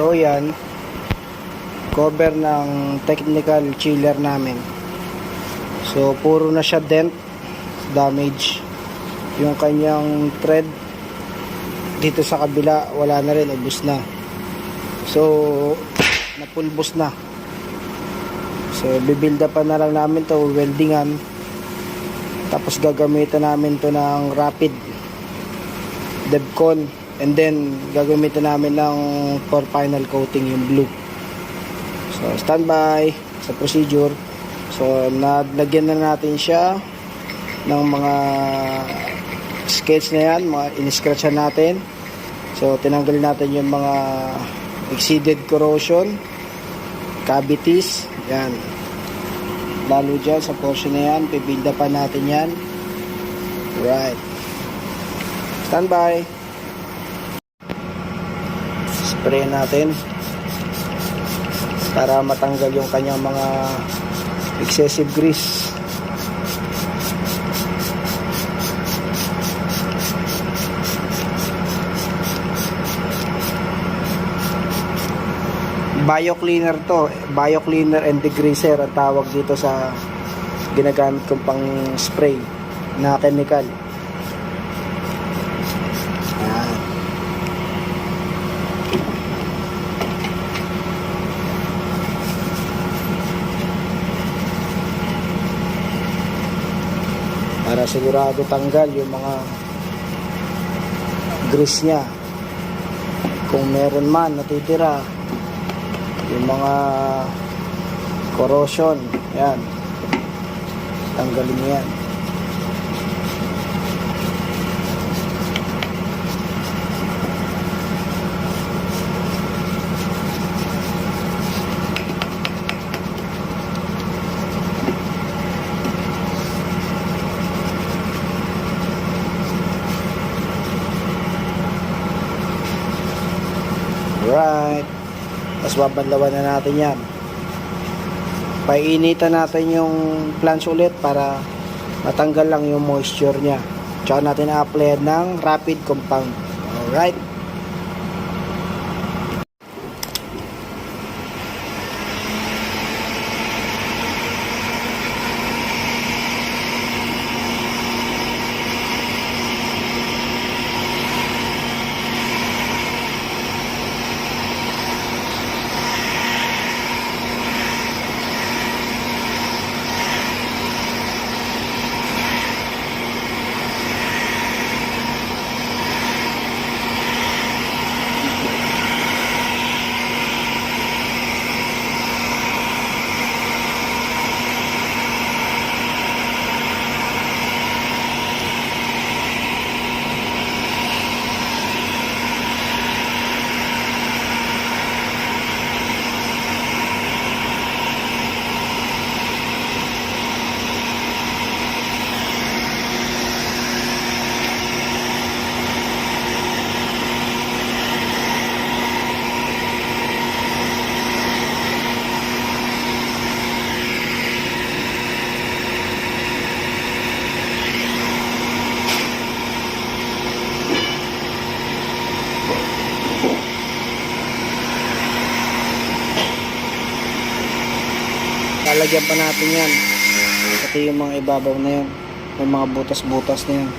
So yan, cover ng technical chiller namin. So puro na siya dent, damage. Yung kanyang thread dito sa kabila wala na rin, ubos na. So napulbos na. So bibilda pa na lang namin to weldingan. Tapos gagamitan namin to ng rapid Devcon and then gagamitan namin ng for final coating yung blue. So standby sa procedure. So nalagyan na natin siya ng mga skates na yan, mga in-scratch natin. So tinanggal natin yung mga exceeded corrosion, cavities, yan. Lalo dyan sa portion na yan, pibilda pa natin yan. Right. Standby. Spray natin para matanggal yung kanyang mga excessive grease. Bio cleaner to, bio cleaner and degreaser ang tawag dito sa ginagamit kong pang spray na chemical. Para sigurado tanggal yung mga grease niya. Kung meron man natitira, yung mga corrosion, yan. Tanggalin niya yan. Right. Tapos babanlawan na natin yan. Painitan natin yung plants ulit para matanggal lang yung moisture niya. Tsaka natin a-apply ng rapid compound. Alright. Lalagyan pa natin yan. Pati yung mga ibabaw na yan. Yung mga butas-butas na yan.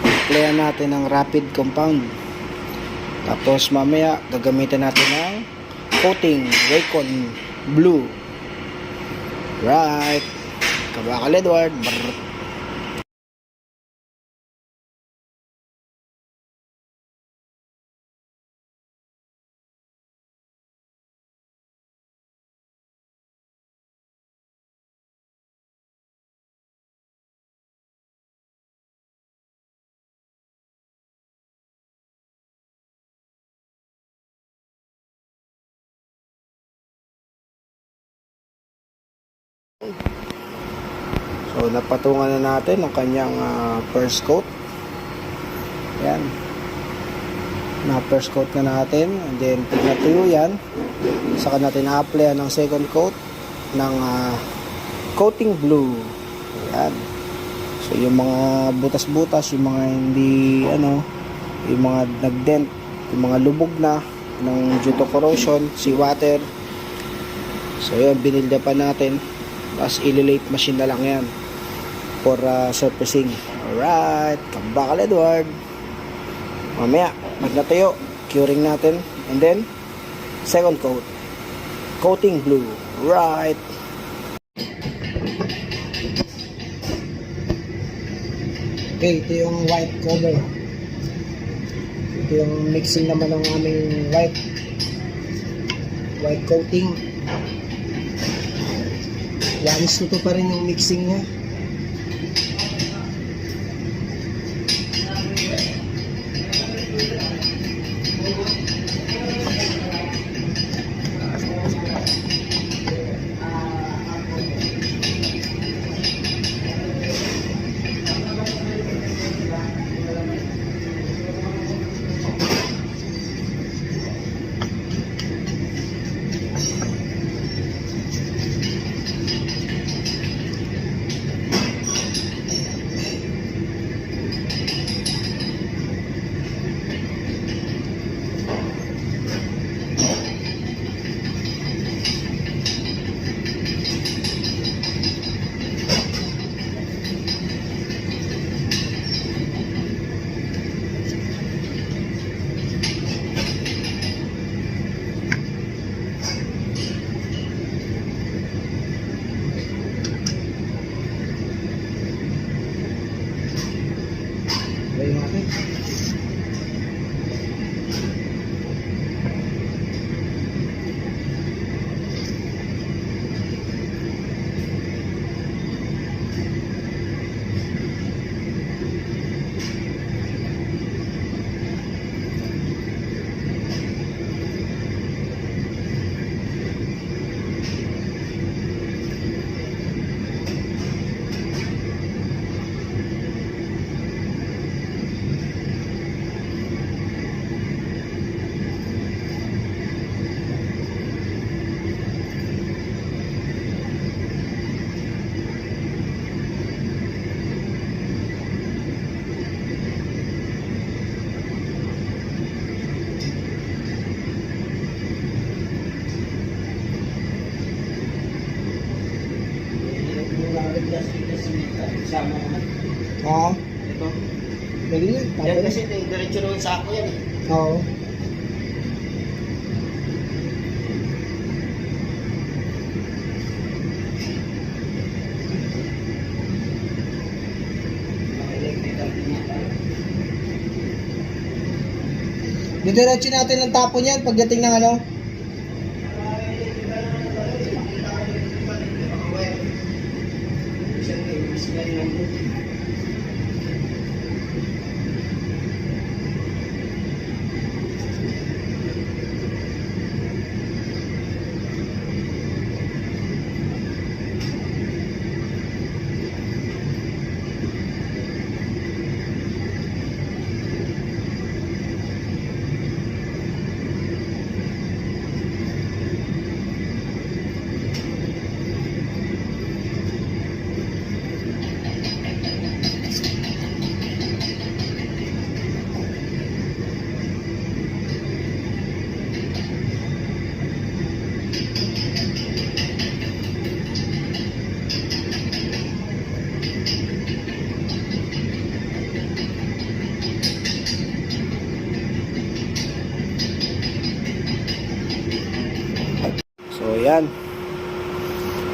Applyan natin ng rapid compound. Tapos mamaya gagamitin natin ng coating Raycon Blue. Right. Kabakal Edward. Brr. So napatungan na natin ang kanyang ah, first coat. Yan. Na first coat na natin. And then pag natuyo yan, saka natin a-apply ng second coat ng ah, coating blue. Yan. So yung mga butas-butas, yung mga hindi ano, yung mga nagdent, yung mga lubog na, ng due to corrosion, seawater. So yun, binilda pa natin. Tapos ililate machine na lang yan for uh, surfacing. Alright, kabakal Edward. Mamaya, pag natuyo, curing natin. And then, second coat. Coating blue. Right. Okay, ito yung white cover. Ito yung mixing naman ng aming white white coating. One is to pa rin yung mixing niya. Thank you. Sa ako yan eh. Oo. Didiretso natin ang tapon yan pagdating ng ano. So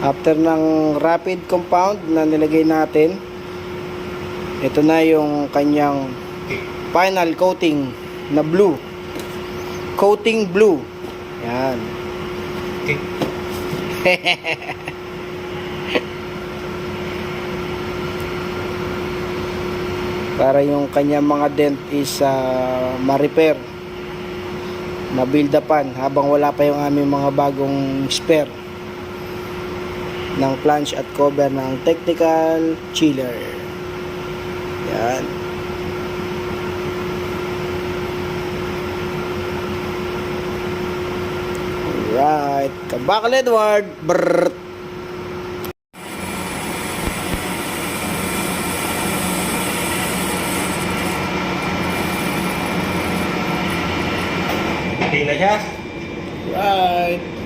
After ng rapid compound na nilagay natin, ito na yung kanyang final coating na blue. Coating blue. Yan. Para yung kanyang mga dent is uh, ma-repair ma-build upan habang wala pa yung aming mga bagong spare ng planch at cover ng technical chiller. Yan. Alright. Kabakal Edward. Brrrt. Okay na siya. Right.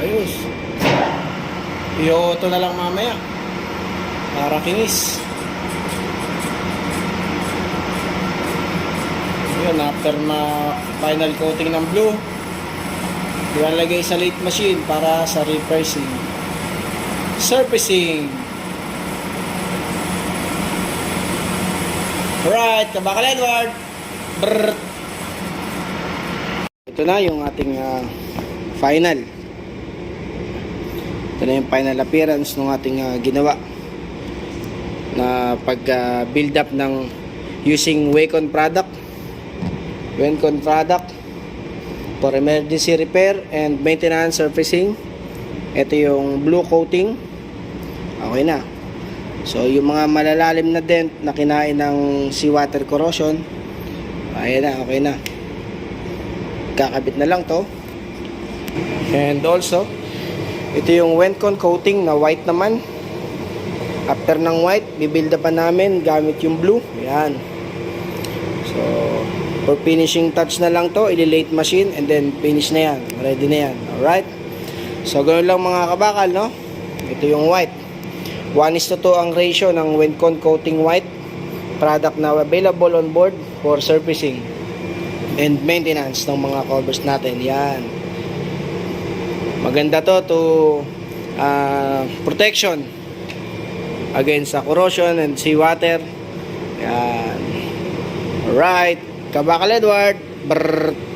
Ayos. I-auto na lang mamaya. Para kinis. Yun, after na final coating ng blue, ilalagay sa late machine para sa repressing. Surfacing. Right, kabakal Edward. Brrr. Ito na yung ating ah, final. Ito na yung final appearance ng ating ah, ginawa na pag ah, build up ng using Wacom product. Wacom product for emergency repair and maintenance surfacing. Ito yung blue coating. Okay na. So yung mga malalalim na dent na kinain ng seawater corrosion, ayan na, okay na kakabit na lang to and also ito yung Wencon coating na white naman. After ng white bibuild pa namin gamit yung blue. Yan. So for finishing touch na lang to ili-late machine and then finish na yan. Ready na yan. Alright? So ganoon lang mga kabakal no? Ito yung white. 1 is to 2 ang ratio ng Wencon coating white product na available on board for surfacing and maintenance ng mga covers natin. Yan. Maganda to to ah, protection against sa corrosion and seawater. Yan. Alright. Kabakal Edward. Brrr.